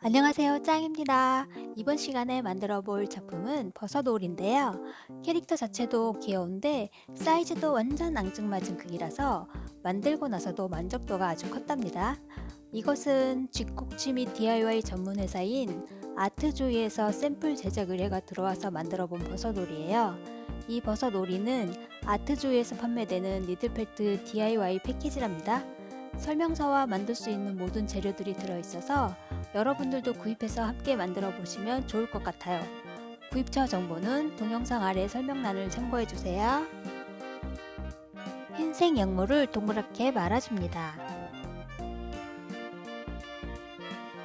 안녕하세요, 짱입니다. 이번 시간에 만들어 볼 작품은 버섯올인데요. 캐릭터 자체도 귀여운데 사이즈도 완전 앙증맞은 크기라서 만들고 나서도 만족도가 아주 컸답니다. 이것은 쥐꼭지 및 DIY 전문 회사인 아트조이에서 샘플 제작 의뢰가 들어와서 만들어 본 버섯올이에요. 이 버섯올이는 아트조이에서 판매되는 니들펠트 DIY 패키지랍니다. 설명서와 만들 수 있는 모든 재료들이 들어있어서 여러분들도 구입해서 함께 만들어 보시면 좋을 것 같아요. 구입처 정보는 동영상 아래 설명란을 참고해 주세요. 흰색 양모를 동그랗게 말아줍니다.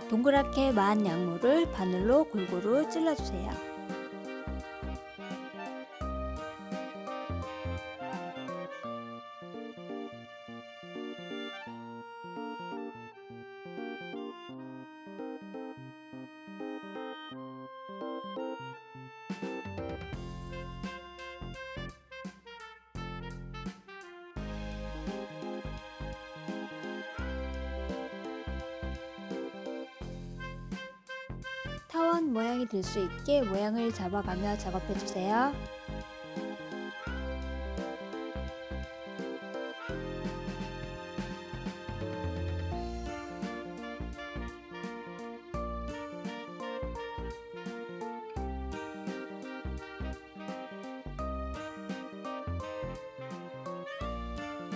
동그랗게 만 양모를 바늘로 골고루 찔러주세요. 될수 있게 모양을 잡아가며 작업해 주세요.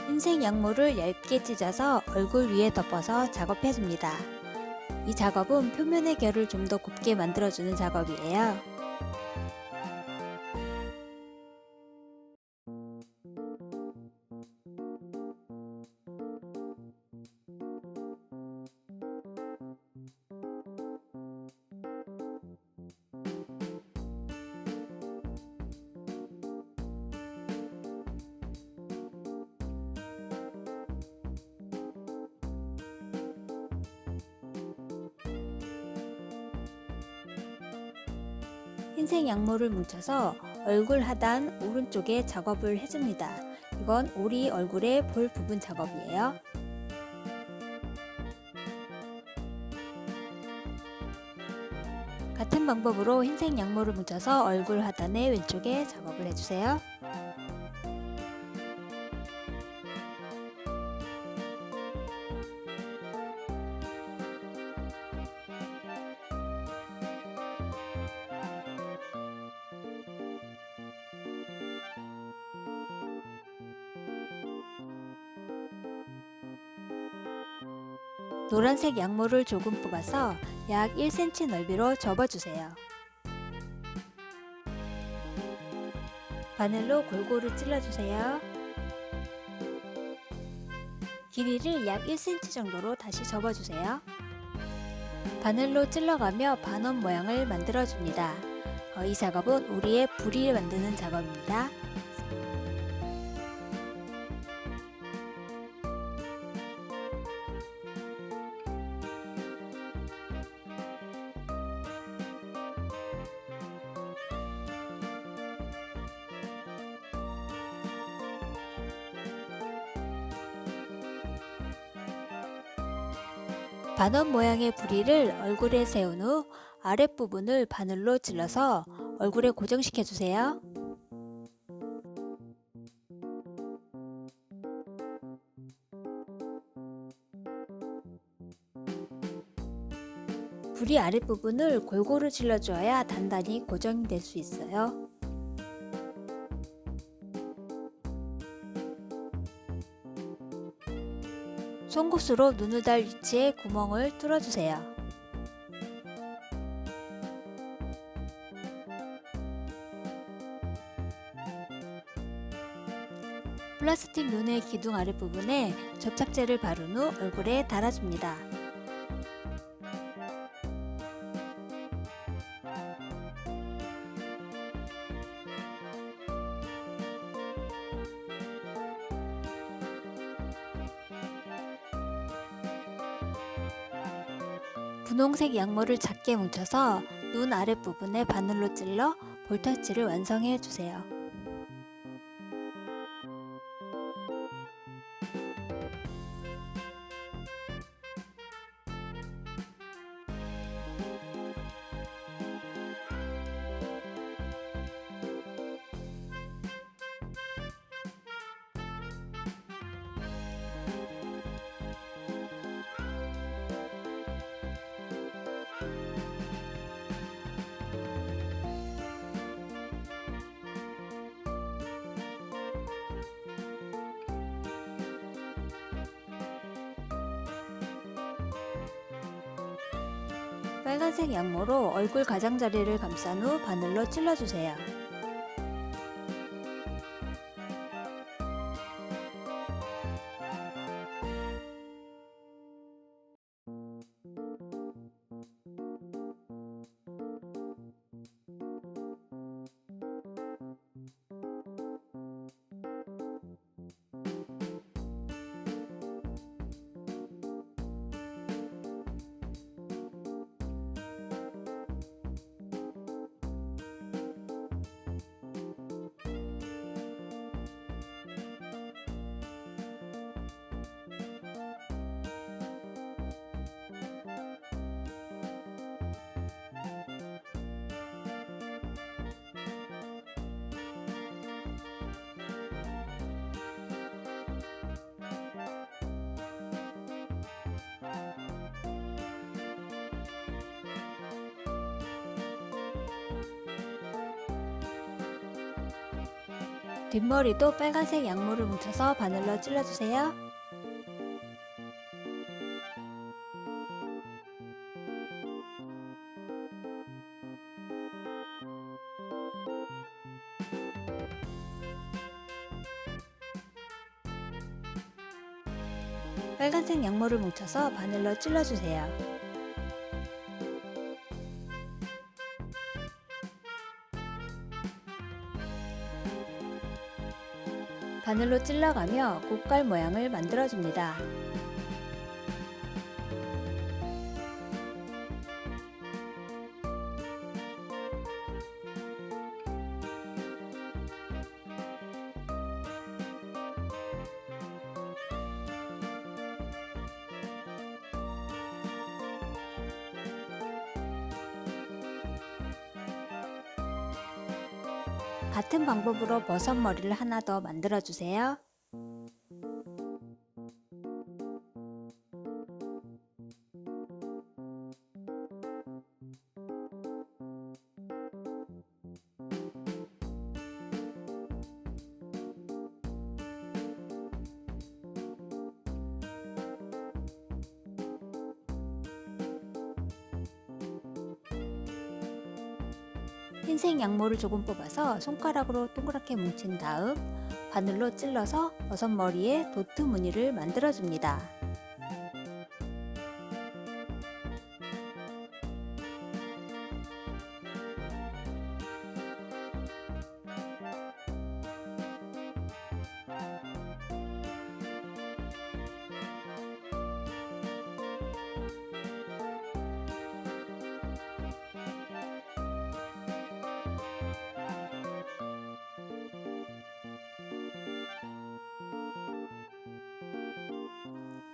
흰색 양모를 얇게 찢어서 얼굴 위에 덮어서 작업해 줍니다. 이 작업은 표면의 결을 좀 더 곱게 만들어주는 작업이에요. 흰색 양모를 뭉쳐서 얼굴 하단 오른쪽에 작업을 해줍니다. 이건 오리 얼굴의 볼 부분 작업이에요. 같은 방법으로 흰색 양모를 뭉쳐서 얼굴 하단의 왼쪽에 작업을 해주세요. 노란색 양모를 조금 뽑아서 약 1cm 넓이로 접어주세요. 바늘로 골고루 찔러주세요. 길이를 약 1cm 정도로 다시 접어주세요. 바늘로 찔러가며 반원 모양을 만들어줍니다. 어, 이 작업은 우리의 부리를 만드는 작업입니다. 반원 모양의 부리를 얼굴에 세운 후 아랫부분을 바늘로 찔러서 얼굴에 고정시켜 주세요. 부리 아랫부분을 골고루 찔러줘야 단단히 고정이 될수 있어요. 송곳으로 눈을 달 위치에 구멍을 뚫어주세요. 플라스틱 눈의 기둥 아랫부분에 접착제를 바른 후 얼굴에 달아줍니다. 분홍색 양모를 작게 뭉쳐서 눈 아랫부분에 바늘로 찔러 볼터치를 완성해 주세요. 빨간색 양모로 얼굴 가장자리를 감싼 후 바늘로 찔러주세요. 뒷머리도 빨간색 양모를 뭉쳐서 바늘로 찔러주세요. 빨간색 양모를 뭉쳐서 바늘로 찔러주세요. 바늘로 찔러가며 곡갈 모양을 만들어줍니다. 같은 방법으로 버섯머리를 하나 더 만들어주세요. 흰색 양모를 조금 뽑아서 손가락으로 동그랗게 뭉친 다음 바늘로 찔러서 버섯 머리에 도트 무늬를 만들어줍니다.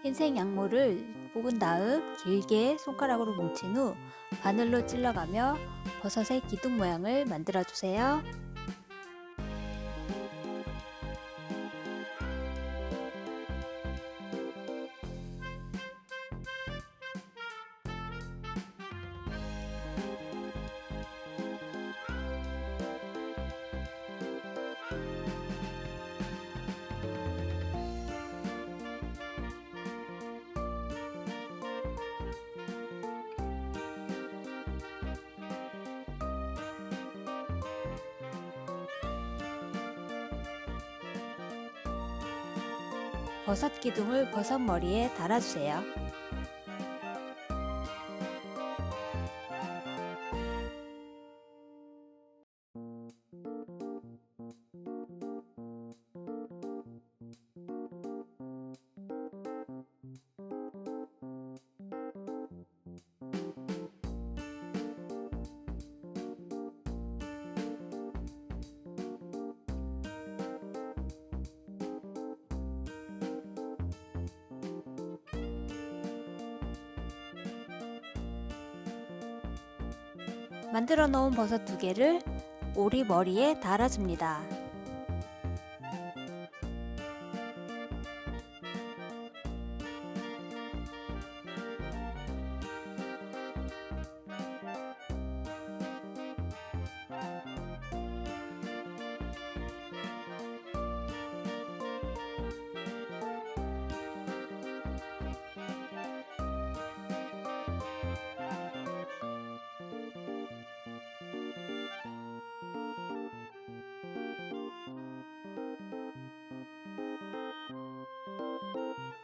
흰색 양모를 뽑은 다음 길게 손가락으로 뭉친 후 바늘로 찔러가며 버섯의 기둥 모양을 만들어 주세요. 버섯 기둥을 버섯 머리에 달아주세요. 만들어 놓은 버섯 두 개를 오리 머리에 달아줍니다.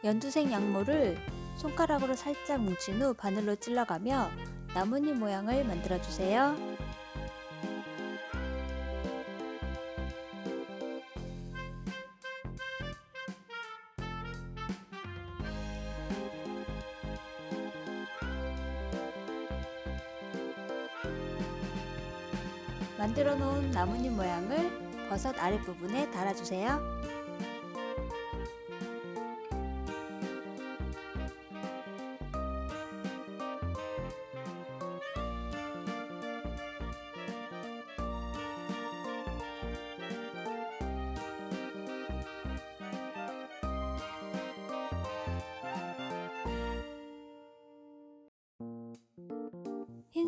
연두색 양모를 손가락으로 살짝 뭉친 후 바늘로 찔러가며 나뭇잎 모양을 만들어 주세요. 만들어 놓은 나뭇잎 모양을 버섯 아랫부분에 달아주세요.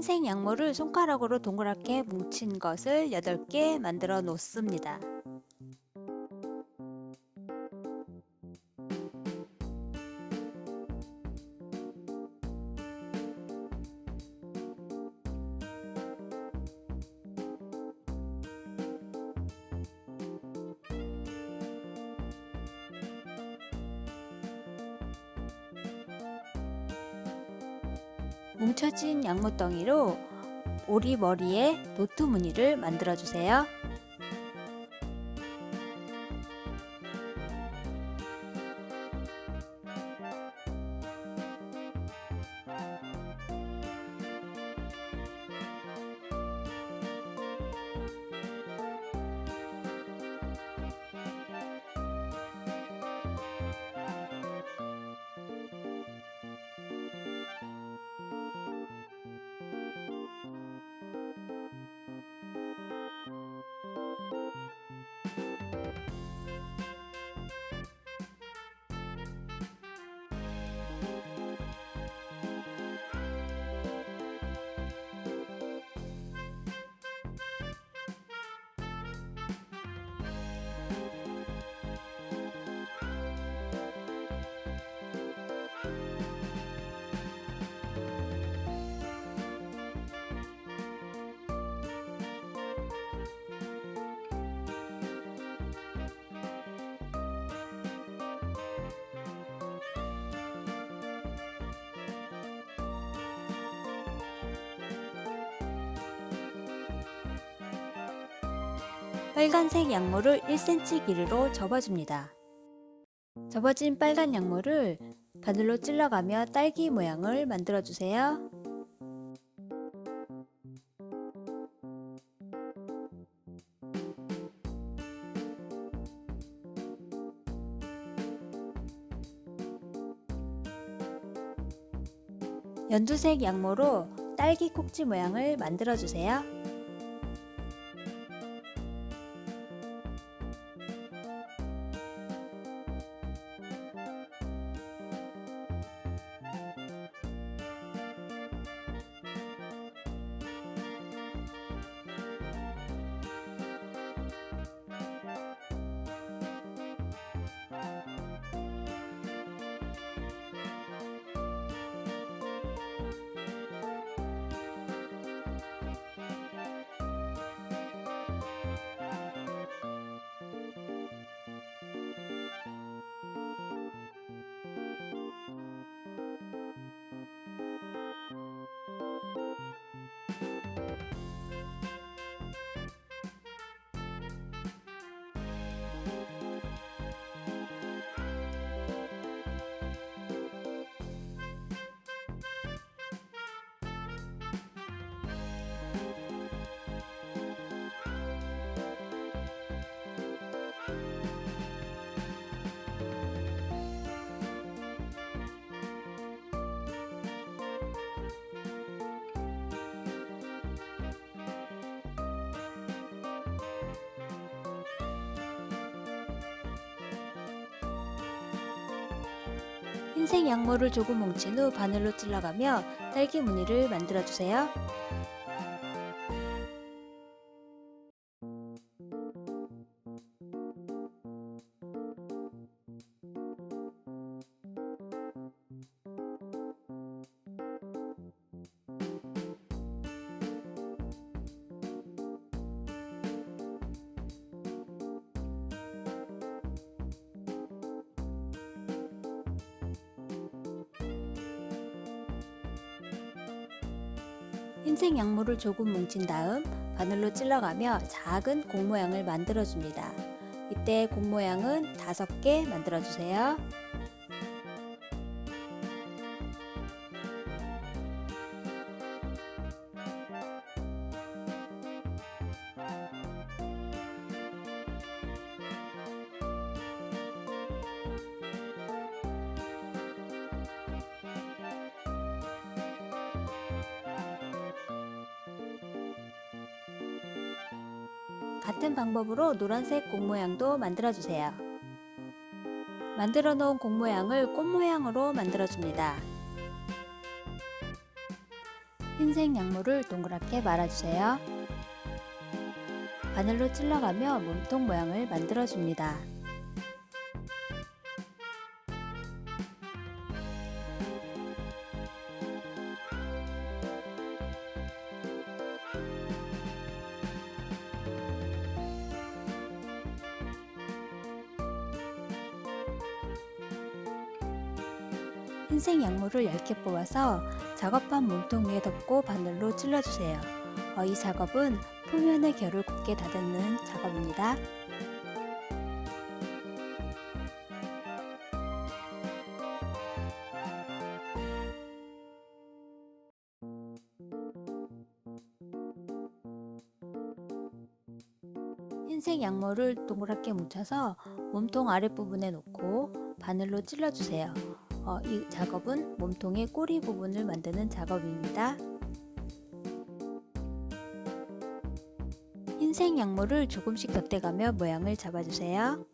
흰색 양모를 손가락으로 동그랗게 뭉친 것을 8개 만들어 놓습니다. 양모덩이로 오리 머리에 노트 무늬를 만들어 주세요. 빨간색 양모를 1cm 길이로 접어줍니다. 접어진 빨간 양모를 바늘로 찔러가며 딸기 모양을 만들어 주세요. 연두색 양모로 딸기 꼭지 모양을 만들어 주세요. 흰색 양모를 조금 뭉친 후 바늘로 찔러가며 딸기 무늬를 만들어 주세요. 흰색 약물을 조금 뭉친 다음 바늘로 찔러가며 작은 공 모양을 만들어줍니다. 이때 공 모양은 5개 만들어주세요. 방법으로 노란색 공 모양도 만들어주세요. 만들어 놓은 공 모양을 꽃 모양으로 만들어줍니다. 흰색 약물을 동그랗게 말아주세요. 바늘로 찔러가며 몸통 모양을 만들어줍니다. 얇게 뽑아서 작업한 몸통 위에 덮고 바늘로 찔러주세요. 어, 이 작업은 표면의 결을 곱게 다듬는 작업입니다. 흰색 약물을 동그랗게 뭉쳐서 몸통 아랫부분에 놓고 바늘로 찔러주세요. 어, 이 작업은 몸통의 꼬리 부분을 만드는 작업입니다. 흰색 약물을 조금씩 덧대가며 모양을 잡아주세요.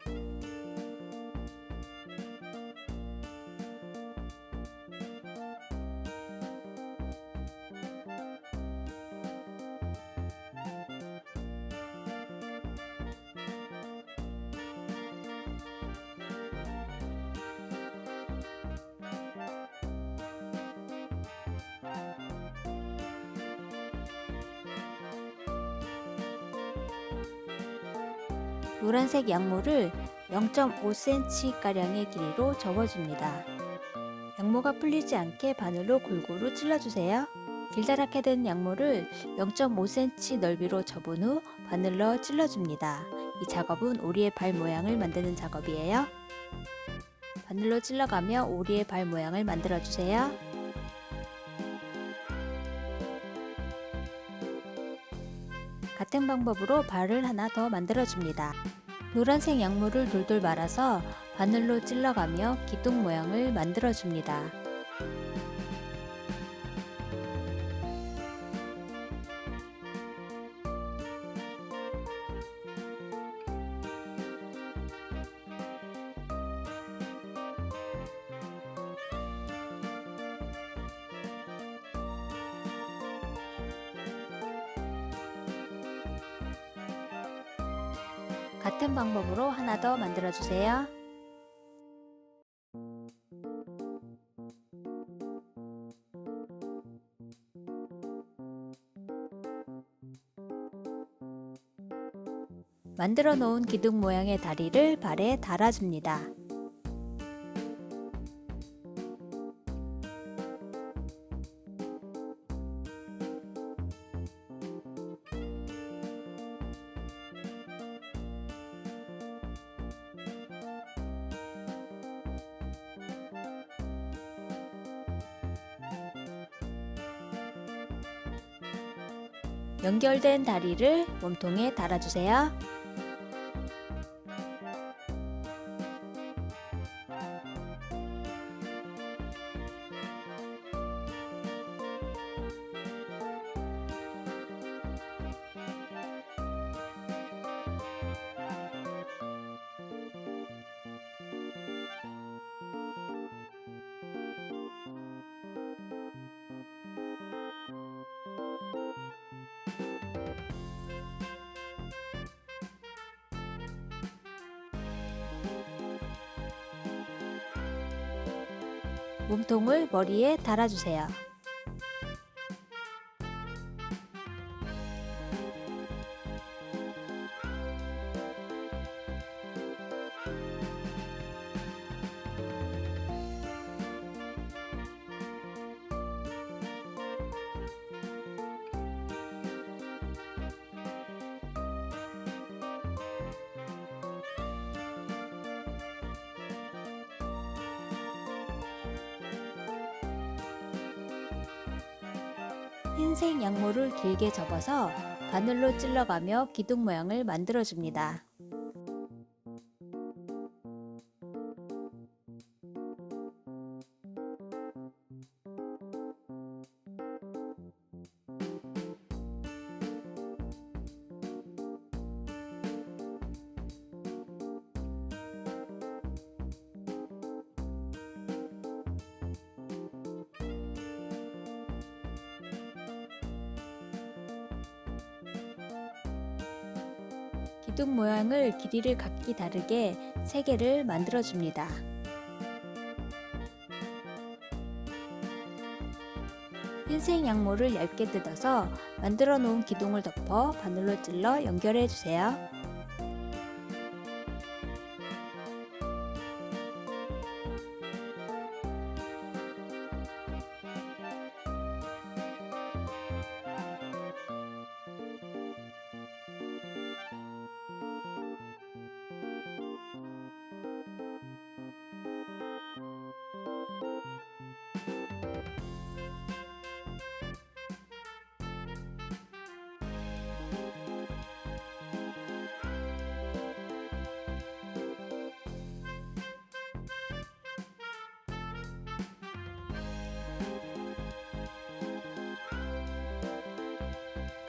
노란색 약물을 0.5cm 가량의 길이로 접어줍니다. 약모가 풀리지 않게 바늘로 골고루 찔러주세요. 길다랗게 된 약물을 0.5cm 넓이로 접은 후 바늘로 찔러줍니다. 이 작업은 오리의 발 모양을 만드는 작업이에요. 바늘로 찔러가며 오리의 발 모양을 만들어주세요. 같은 방법으로 발을 하나 더 만들어줍니다. 노란색 약물을 돌돌 말아서 바늘로 찔러가며 기둥 모양을 만들어줍니다. 같은 방법으로 하나 더 만들어주세요. 만들어 놓은 기둥 모양의 다리를 발에 달아줍니다. 연결된 다리를 몸통에 달아주세요. 몸통을 머리에 달아주세요. 흰색 양모를 길게 접어서 바늘로 찔러가며 기둥 모양을 만들어줍니다. 기둥 모양을 길이를 각기 다르게 3개를 만들어줍니다. 흰색 양모를 얇게 뜯어서 만들어 놓은 기둥을 덮어 바늘로 찔러 연결해 주세요.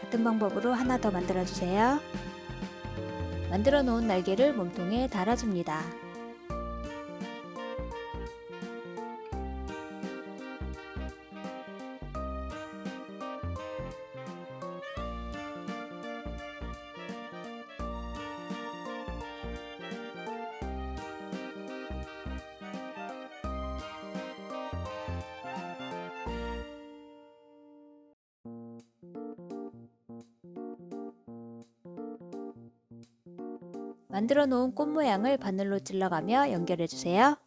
같은 방법으로 하나 더 만들어 주세요. 만들어 놓은 날개를 몸통에 달아줍니다. 만들어 놓은 꽃 모양을 바늘로 찔러가며 연결해 주세요.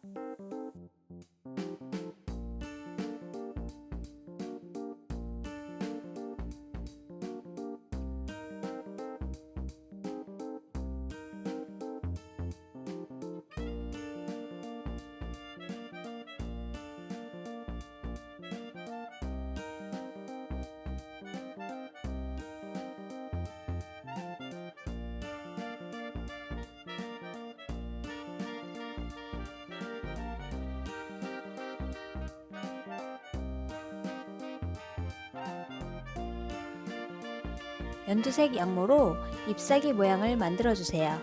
연두색 양모로 잎사귀 모양을 만들어 주세요.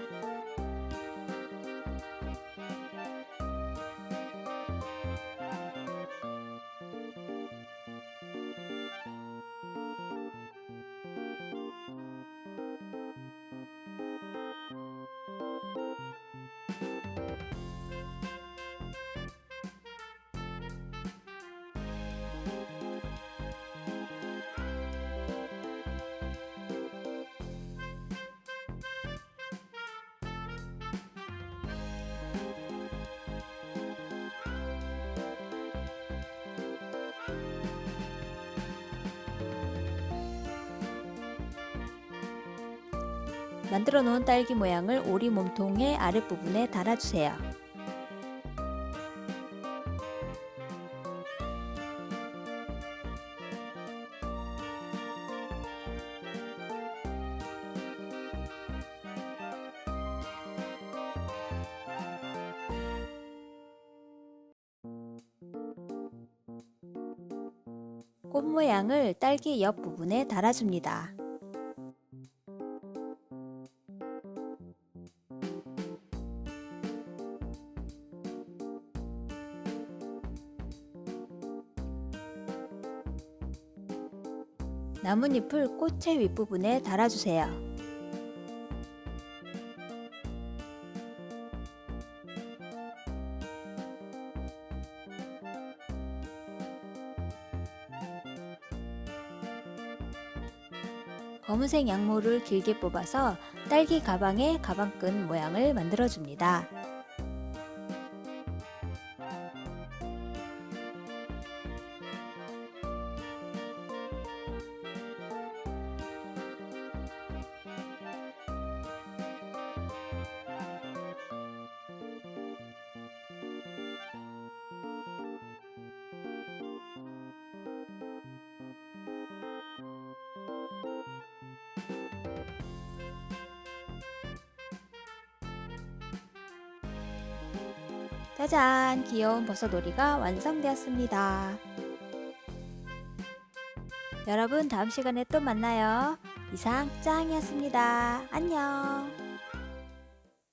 만들어 놓은 딸기 모양을 오리 몸통의 아랫부분에 달아주세요. 꽃 모양을 딸기 옆 부분에 달아줍니다. 나뭇잎을 꽃의 윗부분에 달아주세요. 검은색 양모를 길게 뽑아서 딸기 가방의 가방끈 모양을 만들어줍니다. 짜잔! 귀여운 버섯놀이가 완성되었습니다. 여러분 다음 시간에 또 만나요. 이상 짱이었습니다. 안녕.